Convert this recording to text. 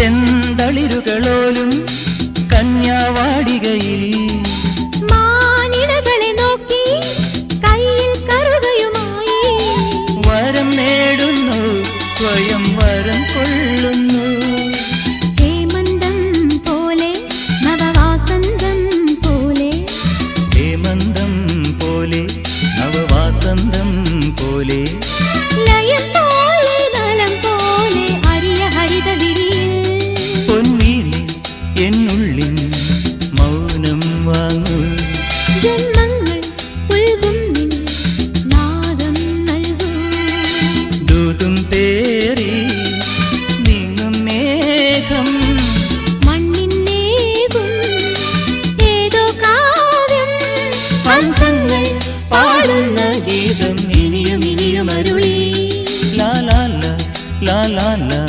ചെന്തളിരുകളോലും കന്യാവാടികയിൽ നോക്കി കയ്യിൽ വരം നേടുന്നു സ്വയം വരം കൊള്ളുന്നു. എന്നുള്ളിൻ മൗനം വാങ്ങൂ. ജന്മങ്ങൾ ഒഴുകും നാദം നൽകൂ. ദൂതും പേറി നീങ്ങും മേഘം. മണ്ണിന്നേകും ഏതോ കാവ്യം. പൻസങ്ങൾ പാടുന്ന ഗീതം ഇനിയും ഇനിയും അരുളി. ലാ ലാ ലാ ലാ ലാ.